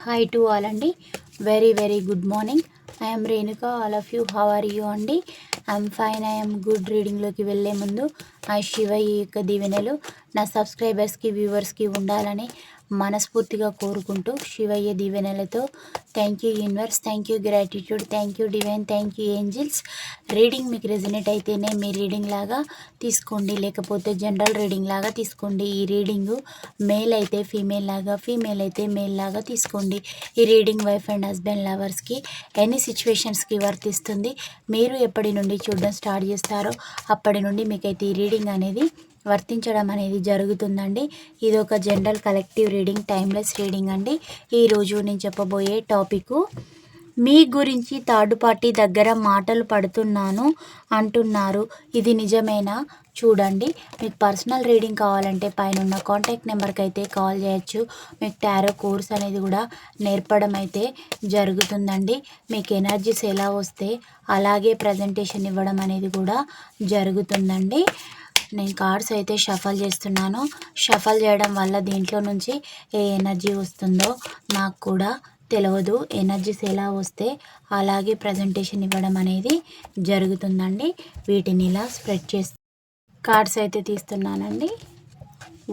Hi to all అండి. Very very good morning I'm Renuka all of you how are you అండి I'm fine I'm good రీడింగ్లోకి వెళ్ళే ముందు ఆ శివ యొక్క దీవెనలు నా సబ్స్క్రైబర్స్కి వ్యూవర్స్కి ఉండాలని మనస్ఫూర్తిగా కోరుకుంటూ శివయ్య దీవెనలతో thank you universe thank you gratitude thank you divine thank you angels reading మీకు రెజినేట్ అయితేనే మీ రీడింగ్ లాగా తీసుకోండి. లేకపోతే జనరల్ రీడింగ్ లాగా తీసుకోండి. ఈ రీడింగు మేల్ అయితే ఫీమేల్ లాగా ఫీమేల్ అయితే మేల్ లాగా తీసుకోండి. ఈ రీడింగ్ వైఫ్ అండ్ హస్బెండ్ లవర్స్కి ఎనీ సిచ్యువేషన్స్కి వర్తిస్తుంది. మీరు ఎప్పటి నుండి చూడడం స్టార్ట్ చేస్తారో అప్పటి నుండి మీకైతే ఈ రీడింగ్ అనేది వర్తించడం అనేది జరుగుతుందండి. ఇది ఒక general collective reading timeless reading అండి. ఈరోజు నేను చెప్పబోయే టాపిక్ మీ గురించి థర్డ్ పార్టీ దగ్గర మాటలు పడుతున్నాను అంటున్నారు. ఇది నిజమేనా? చూడండి. మీకు పర్సనల్ రీడింగ్ కావాలంటే పైన ఉన్న కాంటాక్ట్ నెంబర్కి అయితే కాల్ చేయొచ్చు. మీకు టారో కోర్స్ అనేది కూడా నేర్పడం అయితే జరుగుతుందండి. మీకు ఎనర్జీస్ ఎలా వస్తే అలాగే ప్రజెంటేషన్ ఇవ్వడం అనేది కూడా జరుగుతుందండి. నేను కార్డ్స్ అయితే షఫల్ చేస్తున్నాను. షఫల్ చేయడం వల్ల దీంట్లో నుంచి ఏ ఎనర్జీ వస్తుందో నాకు కూడా తెలియదు ఎనర్జీస్ ఎలా వస్తే అలాగే ప్రజెంటేషన్ ఇవ్వడం అనేది జరుగుతుందండి. వీటిని ఇలా స్ప్రెడ్ చేసి కార్డ్స్ అయితే తీస్తున్నానండి.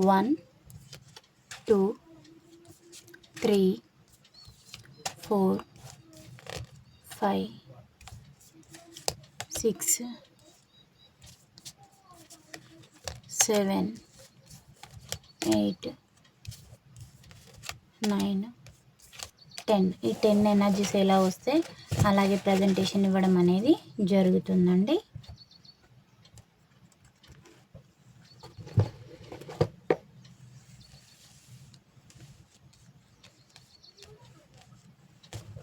One two three four five six seven eight nine ten ఈ టెన్ ఎనర్జీస్ ఎలా వస్తే అలాగే ప్రజెంటేషన్ ఇవ్వడం అనేది జరుగుతుందండి.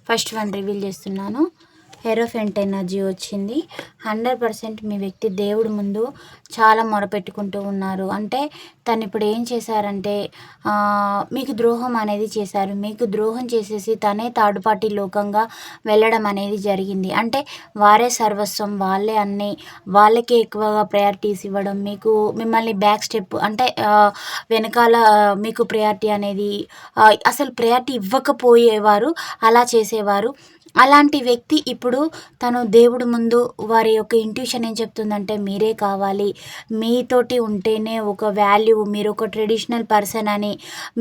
ఫస్ట్ వన్ రివీల్ చేస్తున్నాను. హెరోఫెంట్ ఎనర్జీ వచ్చింది. హండ్రెడ్ పర్సెంట్ మీ వ్యక్తి దేవుడి ముందు చాలా మొరపెట్టుకుంటూ ఉన్నారు. అంటే తను ఇప్పుడు ఏం చేశారంటే మీకు ద్రోహం అనేది చేశారు. మీకు ద్రోహం చేసేసి తనే థర్డ్ పార్టీ లోకంగా వెళ్ళడం అనేది జరిగింది. అంటే వారే సర్వస్వం వాళ్ళే అన్నీ వాళ్ళకే ఎక్కువగా ప్రయారిటీస్ ఇవ్వడం మీకు మిమ్మల్ని బ్యాక్ స్టెప్ అంటే వెనకాల మీకు ప్రయారిటీ అనేది అసలు ప్రయారిటీ ఇవ్వకపోయేవారు అలా చేసేవారు. అలాంటి వ్యక్తి ఇప్పుడు తను దేవుడు ముందు వారి యొక్క ఇంట్యూషన్ ఏం చెప్తుందంటే మీరే కావాలి. మీతోటి ఉంటేనే ఒక వాల్యూ మీరు ఒక ట్రెడిషనల్ పర్సన్ అని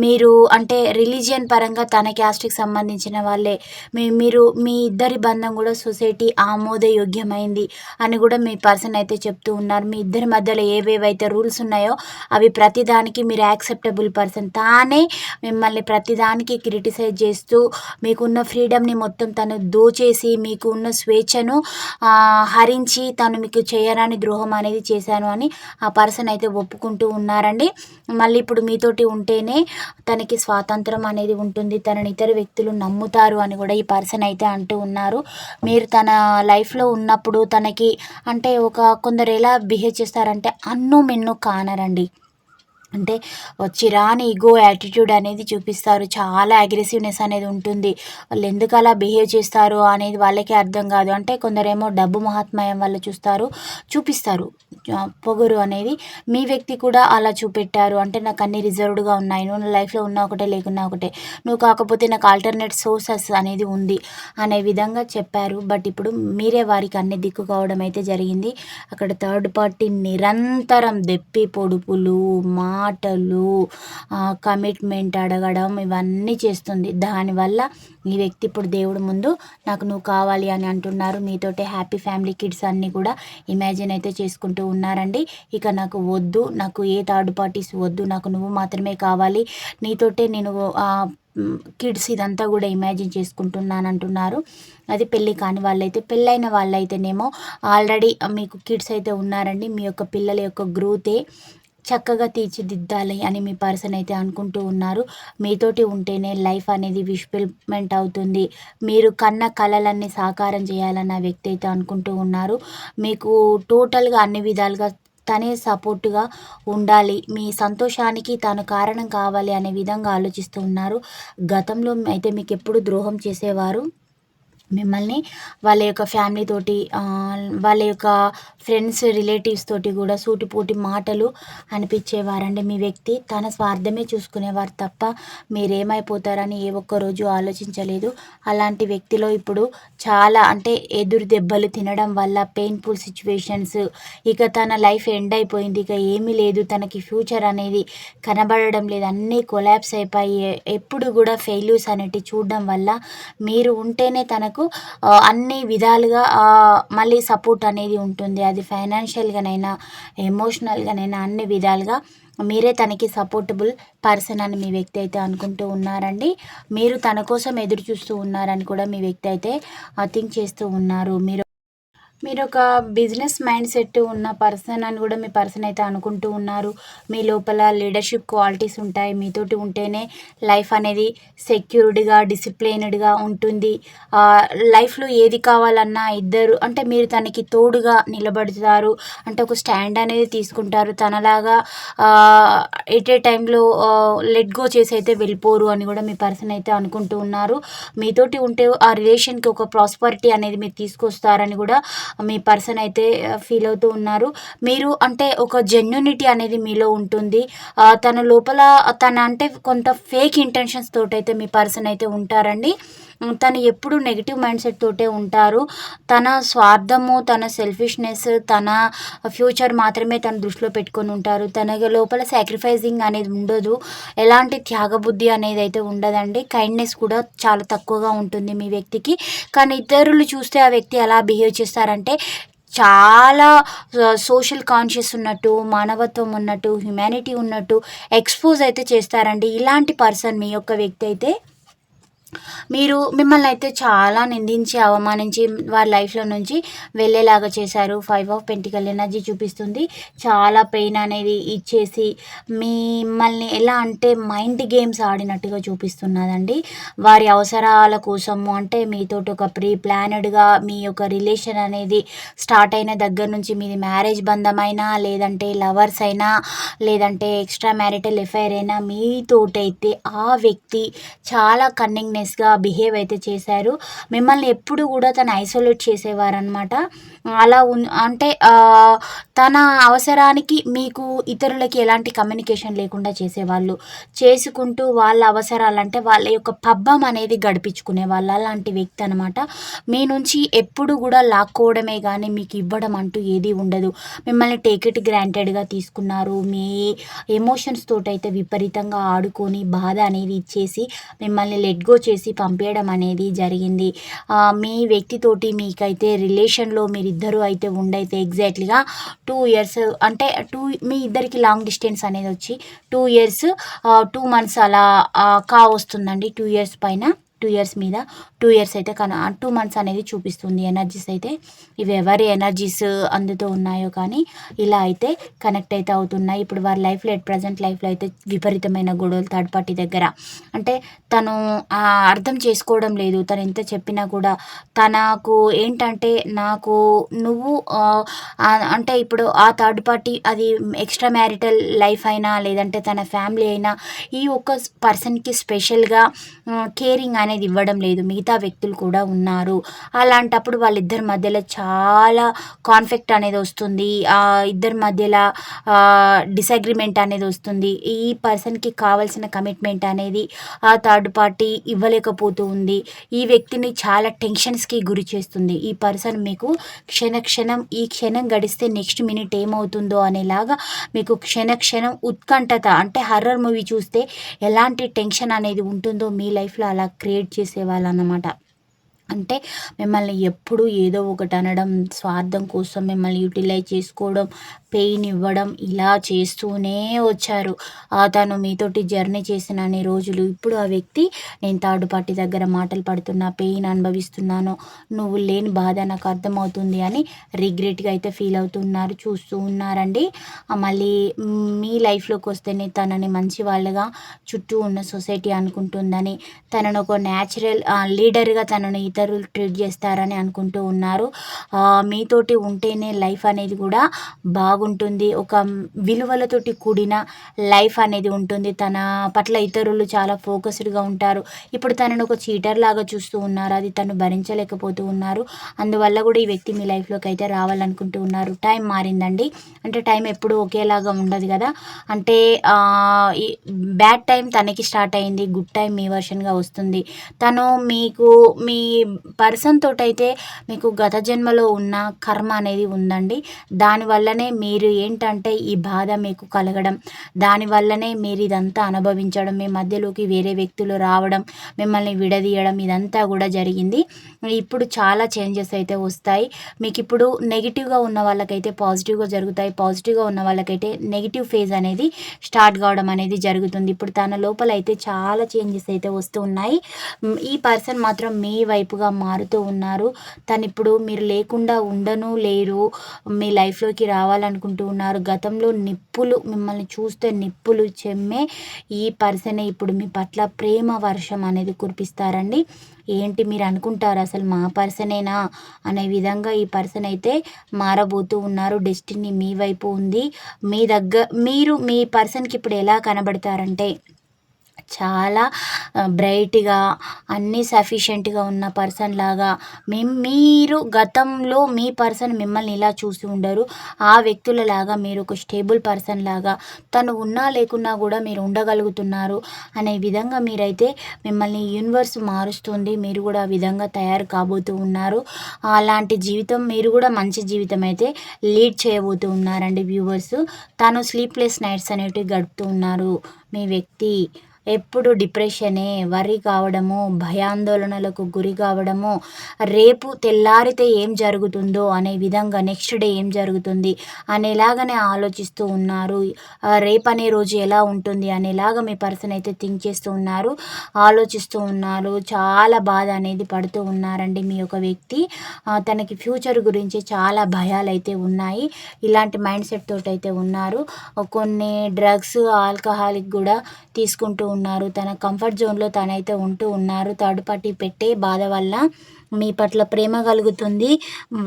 మీరు అంటే రిలీజియన్ పరంగా తన క్యాస్ట్కి సంబంధించిన వాళ్ళే. మీ మీరు మీ ఇద్దరి బంధం కూడా సొసైటీ ఆమోదయోగ్యమైంది అని కూడా మీ పర్సన్ అయితే చెప్తూ ఉన్నారు. మీ ఇద్దరి మధ్యలో ఏవేవైతే రూల్స్ ఉన్నాయో అవి ప్రతిదానికి మీరు యాక్సెప్టబుల్ పర్సన్ తానే మిమ్మల్ని ప్రతిదానికి క్రిటిసైజ్ చేస్తూ మీకున్న ఫ్రీడమ్ని మొత్తం తను దోచేసి మీకు ఉన్న స్వేచ్ఛను హరించి తను మీకు చేయరాని ద్రోహం అనేది చేశాను అని ఆ పర్సన్ అయితే ఒప్పుకుంటూ ఉన్నారండి. మళ్ళీ ఇప్పుడు మీతోటి ఉంటేనే తనకి స్వాతంత్రం అనేది ఉంటుంది. తనని ఇతర వ్యక్తులు నమ్ముతారు అని కూడా ఈ పర్సన్ అయితే అంటూ ఉన్నారు. మీరు తన లైఫ్లో ఉన్నప్పుడు తనకి అంటే ఒక కొందరు ఎలా బిహేవ్ చేస్తారంటే అన్ను మెన్ను కానరండి. అంటే చిరాని ఈగో యాటిట్యూడ్ అనేది చూపిస్తారు. చాలా అగ్రెసివ్నెస్ అనేది ఉంటుంది. వాళ్ళు ఎందుకు అలా బిహేవ్ చేస్తారు అనేది వాళ్ళకే అర్థం కాదు. అంటే కొందరేమో డబ్బు మహాత్మయం వల్ల చూస్తారు చూపిస్తారు. పొగరు అనేది మీ వ్యక్తి కూడా అలా చూపెట్టారు. అంటే నాకు అన్ని రిజర్వ్డ్గా ఉన్నాయి. నువ్వు లైఫ్లో ఉన్న ఒకటే లేకున్నా ఒకటే. నువ్వు కాకపోతే నాకు ఆల్టర్నేట్ సోర్సెస్ అనేది ఉంది అనే విధంగా చెప్పారు. బట్ ఇప్పుడు మీరే వారికి అన్ని దిక్కు కావడం అయితే జరిగింది. అక్కడ థర్డ్ పార్టీ నిరంతరం దెప్పి పొడుపులు మా మాటలు కమిట్మెంట్ అడగడం ఇవన్నీ చేస్తుంది. దానివల్ల ఈ వ్యక్తి ఇప్పుడు దేవుడు ముందు నాకు నువ్వు కావాలి అని అంటున్నారు. మీతోటే హ్యాపీ ఫ్యామిలీ కిడ్స్ అన్నీ కూడా ఇమాజిన్ అయితే చేసుకుంటూ ఉన్నారండి. ఇక నాకు వద్దు నాకు ఏ థర్డ్ పార్టీస్ వద్దు నాకు నువ్వు మాత్రమే కావాలి. నీతోటే నేను కిడ్స్ ఇదంతా కూడా ఇమాజిన్ చేసుకుంటున్నాను అంటున్నారు. అది పెళ్ళి కాని వాళ్ళైతే పెళ్ళైన వాళ్ళైతేనేమో ఆల్రెడీ మీకు కిడ్స్ అయితే ఉన్నారండి. మీ యొక్క పిల్లల యొక్క గ్రోతే చక్కగా తీర్చిదిద్దాలి అని మీ పర్సన్ అయితే అనుకుంటూ ఉన్నారు. మీతోటి ఉంటేనే లైఫ్ అనేది విష్ఫుల్మెంట్ అవుతుంది. మీరు కన్న కళలన్నీ సాకారం చేయాలన్న వ్యక్తి అయితే అనుకుంటూ ఉన్నారు. మీకు టోటల్గా అన్ని విధాలుగా తనే సపోర్టుగా ఉండాలి. మీ సంతోషానికి తను కారణం కావాలి అనే విధంగా ఆలోచిస్తూ ఉన్నారు. గతంలో అయితే మీకు ఎప్పుడు ద్రోహం చేసేవారు? మిమ్మల్ని వాళ్ళ యొక్క ఫ్యామిలీ తోటి వాళ్ళ యొక్క ఫ్రెండ్స్ రిలేటివ్స్ తోటి కూడా సూటిపోటి మాటలు అనిపించేవారండి మీ వ్యక్తి. తన స్వార్థమే చూసుకునేవారు తప్ప మీరేమైపోతారని ఏ ఒక్క రోజు ఆలోచించలేదు. అలాంటి వ్యక్తిలో ఇప్పుడు చాలా అంటే ఎదురు దెబ్బలు తినడం వల్ల పెయిన్ఫుల్ సిచ్యువేషన్స్ ఇక తన లైఫ్ ఎండ్ అయిపోయింది ఇక ఏమీ లేదు తనకి ఫ్యూచర్ అనేది కనబడడం లేదు అన్నీ కొలాప్స్ అయిపోయి ఎప్పుడు కూడా ఫెయిల్యూర్స్ అనేటివి చూడడం వల్ల మీరు ఉంటేనే తనకు అన్ని విధాలుగా మళ్ళీ సపోర్ట్ అనేది ఉంటుంది. అది ఫైనాన్షియల్గానైనా ఎమోషనల్గానైనా అన్ని విధాలుగా మీరే తనకి సపోర్టబుల్ పర్సన్ అని మీ వ్యక్తి అయితే అనుకుంటూ ఉన్నారండి. మీరు తన కోసం ఎదురు చూస్తూ ఉన్నారని కూడా మీ వ్యక్తి అయితే థింక్ చేస్తూ ఉన్నారు. మీరు మీరు ఒక బిజినెస్ మైండ్ సెట్ ఉన్న పర్సన్ అని కూడా మీ పర్సన్ అయితే అనుకుంటూ ఉన్నారు. మీ లోపల లీడర్షిప్ క్వాలిటీస్ ఉంటాయి. మీతోటి ఉంటేనే లైఫ్ అనేది సెక్యూర్డ్గా డిసిప్లైన్డ్గా ఉంటుంది. లైఫ్లో ఏది కావాలన్నా ఇద్దరు అంటే మీరు తనకి తోడుగా నిలబడతారు. అంటే ఒక స్టాండ్ అనేది తీసుకుంటారు. తనలాగా ఎట్ ఏ టైంలో లెట్ గో చేసి అయితే వెళ్ళిపోరు అని కూడా మీ పర్సన్ అయితే అనుకుంటూ ఉన్నారు. మీతోటి ఉంటే ఆ రిలేషన్కి ఒక ప్రాస్పరిటీ అనేది మీరు తీసుకొస్తారని కూడా మీ పర్సన్ అయితే ఫీల్ అవుతూ ఉన్నారు. మీరు అంటే ఒక జెన్యునిటీ అనేది మీలో ఉంటుంది. తన లోపల తన అంటే కొంత ఫేక్ ఇంటెన్షన్స్ తోటైతే మీ పర్సన్ అయితే ఉంటారండి. తను ఎప్పుడు నెగిటివ్ మైండ్ సెట్ తోటే ఉంటారు. తన స్వార్థము తన సెల్ఫిష్నెస్ తన ఫ్యూచర్ మాత్రమే తన దృష్టిలో పెట్టుకొని ఉంటారు. తన లోపల సాక్రిఫైజింగ్ అనేది ఉండదు. ఎలాంటి త్యాగబుద్ధి అనేది అయితే ఉండదండి. కైండ్నెస్ కూడా చాలా తక్కువగా ఉంటుంది మీ వ్యక్తికి. కానీ ఇతరులు చూస్తే ఆ వ్యక్తి ఎలా బిహేవ్ చేస్తారంటే చాలా సోషల్ కాన్షియస్ ఉన్నట్టు మానవత్వం ఉన్నట్టు హ్యుమానిటీ ఉన్నట్టు ఎక్స్పోజ్ అయితే చేస్తారండి. ఇలాంటి పర్సన్ మీ యొక్క వ్యక్తి అయితే మీరు మిమ్మల్ని అయితే చాలా నిందించి అవమానించి వారి లైఫ్లో నుంచి వెళ్ళేలాగా చేశారు. ఫైవ్ ఆఫ్ పెంటికల్ ఎనర్జీ చూపిస్తుంది. చాలా పెయిన్ అనేది ఇచ్చేసి మిమ్మల్ని ఎలా అంటే మైండ్ గేమ్స్ ఆడినట్టుగా చూపిస్తున్నదండి. వారి అవసరాల కోసము అంటే మీతో ఒక ప్రీ ప్లానెడ్గా మీ యొక్క రిలేషన్ అనేది స్టార్ట్ అయిన దగ్గర నుంచి మీది మ్యారేజ్ బంధమైనా లేదంటే లవర్స్ అయినా లేదంటే ఎక్స్ట్రా మ్యారిటల్ ఎఫైర్ అయినా మీతోటైతే ఆ వ్యక్తి చాలా కన్నింగ్నెస్ నైస్గా బిహేవ్ అయితే చేశారు. మిమ్మల్ని ఎప్పుడు కూడా తను ఐసోలేట్ చేసేవారనమాట అలా ఉ అంటే తన అవసరానికి మీకు ఇతరులకి ఎలాంటి కమ్యూనికేషన్ లేకుండా చేసేవాళ్ళు. చేసుకుంటూ వాళ్ళ అవసరాలంటే వాళ్ళ యొక్క పబ్బం అనేది గడిపించుకునే వాళ్ళు అలాంటి వ్యక్తి అనమాట మీ నుంచి ఎప్పుడు కూడా లాక్కోవడమే కానీ మీకు ఇవ్వడం అంటూ ఏది ఉండదు. మిమ్మల్ని టేక్ ఇట్ గ్రాంటెడ్గా తీసుకున్నారు. మీ ఎమోషన్స్ తోటైతే విపరీతంగా ఆడుకొని బాధ అనేది ఇచ్చేసి మిమ్మల్ని లెట్ గో చేసి చేసి పంపించడం అనేది జరిగింది. మీ వ్యక్తితోటి మీకైతే రిలేషన్లో మీరిద్దరూ అయితే ఉండైతే ఎగ్జాక్ట్లీగా టూ ఇయర్స్ అంటే టూ మీ ఇద్దరికి లాంగ్ డిస్టెన్స్ అనేది వచ్చి టూ ఇయర్స్ టూ మంత్స్ అలా కా వస్తుందండి టూ ఇయర్స్ పైన టూ ఇయర్స్ మీద. టూ ఇయర్స్ అయితే కన టూ మంత్స్ అనేది చూపిస్తుంది. ఎనర్జీస్ అయితే ఇవి ఎవరి ఎనర్జీస్ అందుతూ ఉన్నాయో కానీ ఇలా అయితే కనెక్ట్ అయితే అవుతున్నాయి. ఇప్పుడు వారి లైఫ్లో ఎట్ ప్రజెంట్ లైఫ్లో అయితే విపరీతమైన గొడవలు థర్డ్ పార్టీ దగ్గర. అంటే తను అర్థం చేసుకోవడం లేదు. తను ఎంత చెప్పినా కూడా తనకు ఏంటంటే నాకు నువ్వు అంటే ఇప్పుడు ఆ థర్డ్ పార్టీ అది ఎక్స్ట్రా మ్యారిటల్ లైఫ్ అయినా లేదంటే తన ఫ్యామిలీ అయినా ఈ ఒక్క పర్సన్కి స్పెషల్గా కేరింగ్ అనేది ఇవ్వడం లేదు. మిగతా మిగతా వ్యక్తులు కూడా ఉన్నారు. అలాంటప్పుడు వాళ్ళిద్దరి మధ్యలో చాలా కాన్ఫ్లిక్ట్ అనేది వస్తుంది. ఇద్దరి మధ్యలో డిసగ్రిమెంట్ అనేది వస్తుంది. ఈ పర్సన్కి కావాల్సిన కమిట్మెంట్ అనేది ఆ థర్డ్ పార్టీ ఇవ్వలేకపోతూ ఉంది. ఈ వ్యక్తిని చాలా టెన్షన్స్కి గురి చేస్తుంది. ఈ పర్సన్ మీకు క్షణ క్షణం ఈ క్షణం గడిస్తే నెక్స్ట్ మినిట్ ఏమవుతుందో అనేలాగా మీకు క్షణ క్షణం ఉత్కంఠత అంటే హర్రర్ మూవీ చూస్తే ఎలాంటి టెన్షన్ అనేది ఉంటుందో మీ లైఫ్లో అలా క్రియేట్ చేసేవాళ్ళు అన్నమాట అంటే మిమ్మల్ని ఎప్పుడు ఏదో ఒకటి అనడం స్వార్థం కోసం మిమ్మల్ని యూటిలైజ్ చేసుకోవడం పెయిన్ ఇవ్వడం ఇలా చేస్తూనే వచ్చారు. తను మీతోటి జర్నీ చేసిన అన్ని రోజులు. ఇప్పుడు ఆ వ్యక్తి నేను థర్డ్ పార్టీ దగ్గర మాటలు పడుతున్నా పెయిన్ అనుభవిస్తున్నాను నువ్వు లేని బాధ నాకు అర్థమవుతుంది అని రిగ్రెట్గా అయితే ఫీల్ అవుతున్నారు చూస్తూ ఉన్నారండి. మళ్ళీ మీ లైఫ్లోకి వస్తేనే తనని మంచి వాళ్ళగా చుట్టూ ఉన్న సొసైటీ అనుకుంటుందని తనను ఒక న్యాచురల్ లీడర్గా తనను ఇతరులు ట్రీట్ చేస్తారని అనుకుంటూ ఉన్నారు. మీతోటి ఉంటేనే లైఫ్ అనేది కూడా బాగు బాగుంటుంది. ఒక విలువలతోటి కూడిన లైఫ్ అనేది ఉంటుంది. తన పట్ల ఇతరులు చాలా ఫోకస్డ్గా ఉంటారు. ఇప్పుడు తనను ఒక చీటర్ లాగా చూస్తూ ఉన్నారు. అది తను భరించలేకపోతూ ఉన్నారు. అందువల్ల కూడా ఈ వ్యక్తి మీ లైఫ్లోకి అయితే రావాలనుకుంటూ ఉన్నారు. టైం మారిందండి. అంటే టైం ఎప్పుడు ఒకేలాగా ఉండదు కదా. అంటే బ్యాడ్ టైం తనకి స్టార్ట్ అయింది. గుడ్ టైం మీ వర్షన్గా వస్తుంది. తను మీకు మీ పర్సన్ తోటైతే మీకు గత జన్మలో ఉన్న కర్మ అనేది ఉందండి. దానివల్లనే మీ మీరు ఏంటంటే ఈ బాధ మీకు కలగడం దానివల్లనే మీరు ఇదంతా అనుభవించడం మీ మధ్యలోకి వేరే వ్యక్తులు రావడం మిమ్మల్ని విడదీయడం ఇదంతా కూడా జరిగింది. ఇప్పుడు చాలా చేంజెస్ అయితే వస్తాయి. మీకు ఇప్పుడు నెగిటివ్గా ఉన్న వాళ్ళకైతే పాజిటివ్గా జరుగుతాయి. పాజిటివ్గా ఉన్న వాళ్ళకైతే నెగిటివ్ ఫేజ్ అనేది స్టార్ట్ కావడం అనేది జరుగుతుంది. ఇప్పుడు తన లోపల అయితే చాలా చేంజెస్ అయితే వస్తూ ఉన్నాయి. ఈ పర్సన్ మాత్రం మీ వైపుగా మారుతూ ఉన్నారు. తను ఇప్పుడు మీరు లేకుండా ఉండను లేరు. మీ లైఫ్లోకి రావాలనుకుంటూ ఉన్నారు. గతంలో నిప్పులు మిమ్మల్ని చూస్తే నిప్పులు చెమ్మే ఈ పర్సనే ఇప్పుడు మీ పట్ల ప్రేమ వర్షం అనేది కురిపిస్తారండి. ఏంటి మీరు అనుకుంటారు అసలు మా పర్సనేనా? అనే విధంగా ఈ పర్సన్ అయితే మారబోతూ ఉన్నారు. డెస్టినీ మీ వైపు ఉంది. మీ దగ్గర మీరు మీ పర్సన్కి ఇప్పుడు ఎలా కనబడతారంటే చాలా బ్రైట్గా అన్నీ సఫిషియెంట్గా ఉన్న పర్సన్ లాగా మీరు గతంలో మీ పర్సన్ మిమ్మల్ని ఇలా చూసి ఉండరు. ఆ వ్యక్తుల లాగా మీరు ఒక స్టేబుల్ పర్సన్ లాగా తను ఉన్నా లేకున్నా కూడా మీరు ఉండగలుగుతున్నారు అనే విధంగా మీరైతే మిమ్మల్ని యూనివర్స్ మారుస్తుంది. మీరు కూడా ఆ విధంగా తయారు కాబోతూ ఉన్నారు. అలాంటి జీవితం మీరు కూడా మంచి జీవితం అయితే లీడ్ చేయబోతూ ఉన్నారండి వ్యూవర్స్. తను స్లీప్లెస్ నైట్స్ అనేటివి గడుపుతూ ఉన్నారు మీ వ్యక్తి. ఎప్పుడు డిప్రెషనే వరి కావడము భయాందోళనలకు గురి కావడము రేపు తెల్లారితే ఏం జరుగుతుందో అనే విధంగా నెక్స్ట్ డే ఏం జరుగుతుంది అనేలాగానే ఆలోచిస్తూ ఉన్నారు. రేపు అనే రోజు ఎలా ఉంటుంది అనేలాగా మీ పర్సన్ అయితే థింక్ చేస్తూ ఉన్నారు ఆలోచిస్తూ ఉన్నారు. చాలా బాధ అనేది పడుతూ ఉన్నారండి మీ యొక్క వ్యక్తి. తనకి ఫ్యూచర్ గురించి చాలా భయాలు అయితే ఉన్నాయి. ఇలాంటి మైండ్ సెట్ తోటి అయితే ఉన్నారు కొన్ని డ్రగ్స్ ఆల్కహాలిక్ కూడా తీసుకుంటూ ఉన్నారు. తన కంఫర్ట్ జోన్లో తనైతే ఉంటూ ఉన్నారు. థర్డ్ పార్టీ పెట్టే బాధ వల్ల మీ పట్ల ప్రేమ కలుగుతుంది.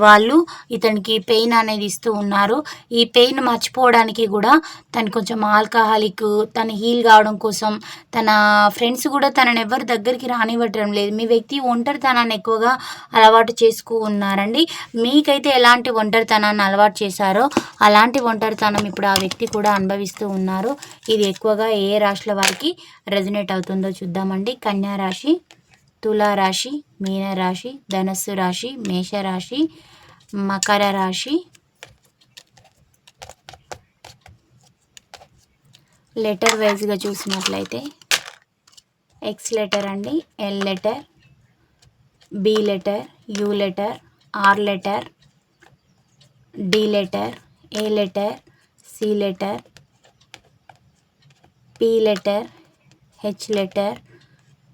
వాళ్ళు ఇతనికి పెయిన్ అనేది ఇస్తూ ఉన్నారు. ఈ పెయిన్ మర్చిపోవడానికి కూడా తను కొంచెం ఆల్కహాలిక్ తను హీల్ కావడం కోసం తన ఫ్రెండ్స్ కూడా తనని ఎవరి దగ్గరికి రానివ్వటం లేదు. మీ వ్యక్తి ఒంటరితనాన్ని ఎక్కువగా అలవాటు చేసుకు ఉన్నారండి. మీకైతే ఎలాంటి ఒంటరితనాన్ని అలవాటు చేశారో అలాంటి ఒంటరితనం ఇప్పుడు ఆ వ్యక్తి కూడా అనుభవిస్తూ ఉన్నారు. ఇది ఎక్కువగా ఏ రాశుల వారికి రెజనేట్ అవుతుందో చూద్దామండి. కన్యా రాశి తులారాశి మీనరాశి ధనస్సు రాశి మేషరాశి మకర రాశి లెటర్ వైజ్గా చూసినట్లయితే ఎక్స్ లెటర్ అండి L letter B letter U letter R letter D letter A letter C letter P letter H letter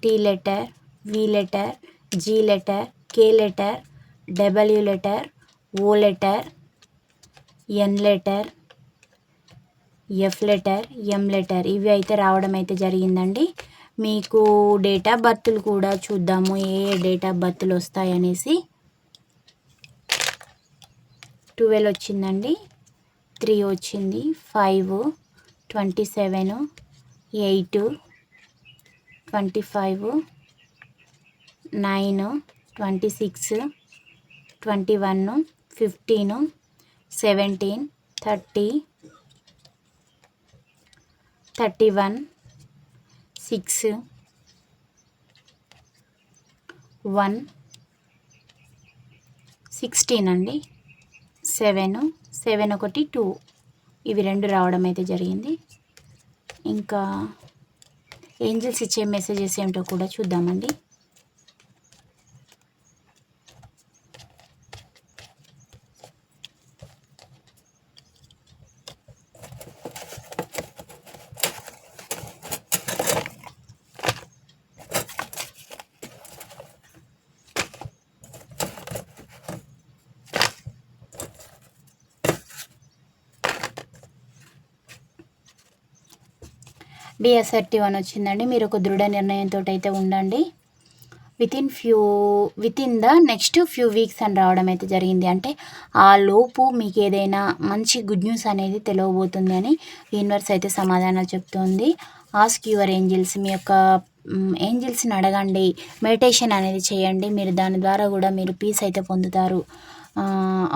T letter V letter G letter K letter W letter O letter N letter F letter M letter ఇవి అయితే రావడం అయితే జరిగిందండి. మీకు date of బర్త్లు కూడా చూద్దాము. ఏ ఏ డేట్ ఆఫ్ బర్త్లు వస్తాయనేసి ట్వెల్వ్ వచ్చిందండి. త్రీ వచ్చింది. Five twenty seven eight twenty five nine twenty six twenty one fifteen seventeen thirty thirty one six one sixteen అండి. సెవెన్ సెవెన్ ఒకటి టూ. ఇవి రెండు రావడం అయితే జరిగింది. ఇంకా ఏంజిల్స్ ఇచ్చే మెసేజెస్ ఏమిటో కూడా చూద్దామండి. బిఎస్ఆర్టీ వన్ వచ్చిందండి. మీరు ఒక దృఢ నిర్ణయంతో అయితే ఉండండి. Within few within the next few weeks అని రావడం అయితే జరిగింది. అంటే ఆ లోపు మీకు ఏదైనా మంచి గుడ్ న్యూస్ అనేది తెలియబోతుంది అని యూనివర్స్ అయితే సమాధానాలు చెప్తుంది. ఆస్క్ యువర్ ఏంజిల్స్ మీ యొక్క ఏంజిల్స్ని అడగండి. మెడిటేషన్ అనేది చేయండి. మీరు దాని ద్వారా కూడా మీరు పీస్ అయితే పొందుతారు.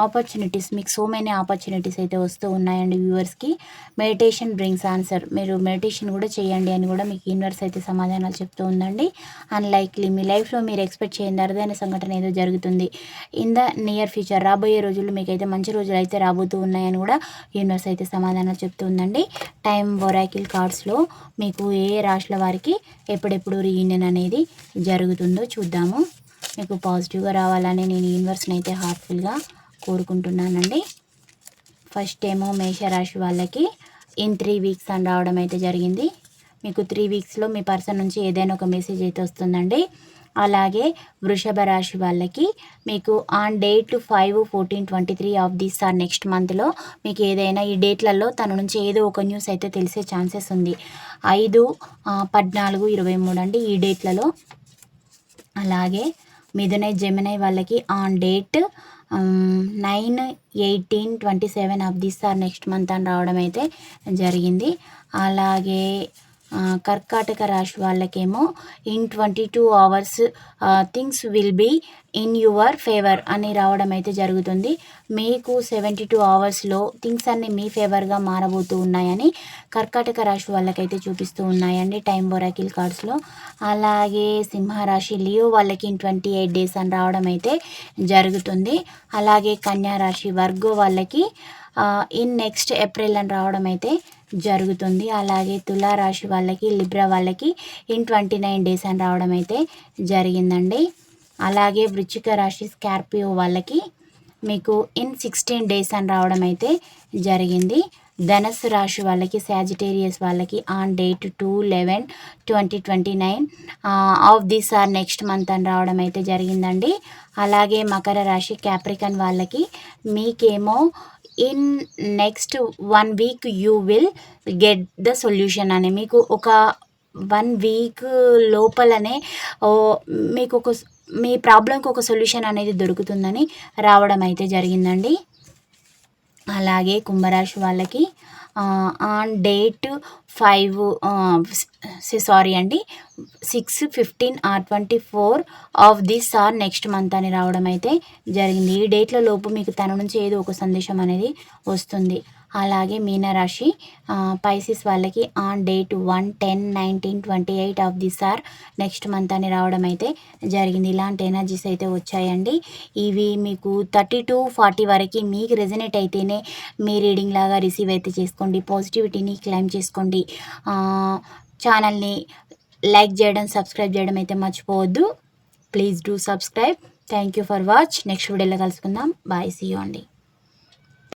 ఆపర్చునిటీస్ మీకు సో మెనీ ఆపర్చునిటీస్ అయితే వస్తూ ఉన్నాయండి వ్యూవర్స్కి మెడిటేషన్ బ్రింగ్స్ ఆన్సర్ మీరు మెడిటేషన్ కూడా చేయండి అని కూడా మీకు యూనివర్స్ అయితే సమాధానాలు చెప్తూ ఉందండి. అన్లైక్లీ మీ లైఫ్లో మీరు ఎక్స్పెక్ట్ చేయని అరుదైన సంఘటన ఏదో జరుగుతుంది. ఇన్ ద నియర్ ఫ్యూచర్ రాబోయే రోజుల్లో మీకు అయితే మంచి రోజులు అయితే రాబోతూ ఉన్నాయని కూడా యూనివర్స్ అయితే సమాధానాలు చెప్తూ ఉందండి. టైం వొరాకిల్ కార్డ్స్లో మీకు ఏ రాశుల వారికి ఎప్పుడెప్పుడు రీయూనియన్ అనేది జరుగుతుందో చూద్దాము. మీకు పాజిటివ్గా రావాలని నేను యూనివర్స్ని అయితే హార్ట్ఫుల్గా కోరుకుంటున్నానండి. ఫస్ట్ ఏమో మేషరాశి వాళ్ళకి ఇన్ త్రీ వీక్స్ అని రావడం అయితే జరిగింది. మీకు త్రీ వీక్స్లో మీ పర్సన్ నుంచి ఏదైనా ఒక మెసేజ్ అయితే వస్తుందండి. అలాగే వృషభ రాశి వాళ్ళకి మీకు on date five fourteen twenty three of this or next మంత్లో మీకు ఏదైనా ఈ డేట్లలో తన నుంచి ఏదో ఒక న్యూస్ అయితే తెలిసే ఛాన్సెస్ ఉంది. ఐదు పద్నాలుగు ఇరవై మూడు అండి ఈ డేట్లలో. అలాగే మిథునై జెమినై వాళ్ళకి on date nine eighteen twenty seven of this or next month అని రావడం అయితే జరిగింది. అలాగే కర్కాటక రాశి వాళ్ళకేమో in twenty two hours things will be in your favour అని రావడం అయితే జరుగుతుంది. మీకు సెవెంటీ టూ అవర్స్లో థింగ్స్ అన్నీ మీ ఫేవర్గా మారబోతూ ఉన్నాయని కర్కాటక రాశి వాళ్ళకైతే చూపిస్తూ ఉన్నాయండి టైం బొరాకిల్ కార్డ్స్లో. అలాగే సింహరాశి లియో వాళ్ళకి ఇన్ ట్వంటీ ఎయిట్ డేస్ అని రావడం అయితే జరుగుతుంది. అలాగే కన్యా రాశి వర్గో వాళ్ళకి ఇన్ నెక్స్ట్ ఏప్రిల్ అని రావడం అయితే జరుగుతుంది. అలాగే తులారాశి వాళ్ళకి లిబ్రా వాళ్ళకి ఇన్ ట్వంటీ నైన్ డేస్ అని రావడం అయితే జరిగిందండి. అలాగే వృచ్చిక రాశి స్కార్పియో వాళ్ళకి మీకు ఇన్ సిక్స్టీన్ డేస్ అని రావడం అయితే జరిగింది. ధనస్సు రాశి వాళ్ళకి సాజిటేరియస్ వాళ్ళకి on date two eleven twenty twenty nine of this or next month అని రావడం అయితే జరిగిందండి. అలాగే మకర రాశి క్యాప్రికన్ వాళ్ళకి మీకేమో in next one week you will get the solution అని. మీకు ఒక వన్ వీక్ లోపలనే మీకు ఒక మీ ప్రాబ్లంకి ఒక సొల్యూషన్ అనేది దొరుకుతుందని రావడం అయితే జరిగిందండి. అలాగే కుంభరాశి వాళ్ళకి ఆన్ డేట్ ఫైవ్ సారీ అండి six fifteen or twenty four of this or next month అని రావడం అయితే జరిగింది. ఈ డేట్ల లోపు మీకు తన నుంచి ఏదో ఒక సందేశం అనేది వస్తుంది. అలాగే మీనరాశి పైసిస్ వాళ్ళకి on date one ten nineteen twenty eight of this or next month అని రావడం అయితే జరిగింది. ఇలాంటి ఎనర్జీస్ అయితే వచ్చాయండి. ఇవి మీకు థర్టీ టు ఫార్టీ వరకు మీకు రెజనేట్ అయితేనే మీ రీడింగ్ లాగా రిసీవ్ అయితే చేసుకోండి. పాజిటివిటీని క్లైమ్ చేసుకోండి. ఛానల్ని లైక్ చేయడం సబ్స్క్రైబ్ చేయడం అయితే మర్చిపోవద్దు. Please do subscribe thank you for watch next వీడియోలో కలుసుకుందాం. బాయ్ సీ యూ అండి.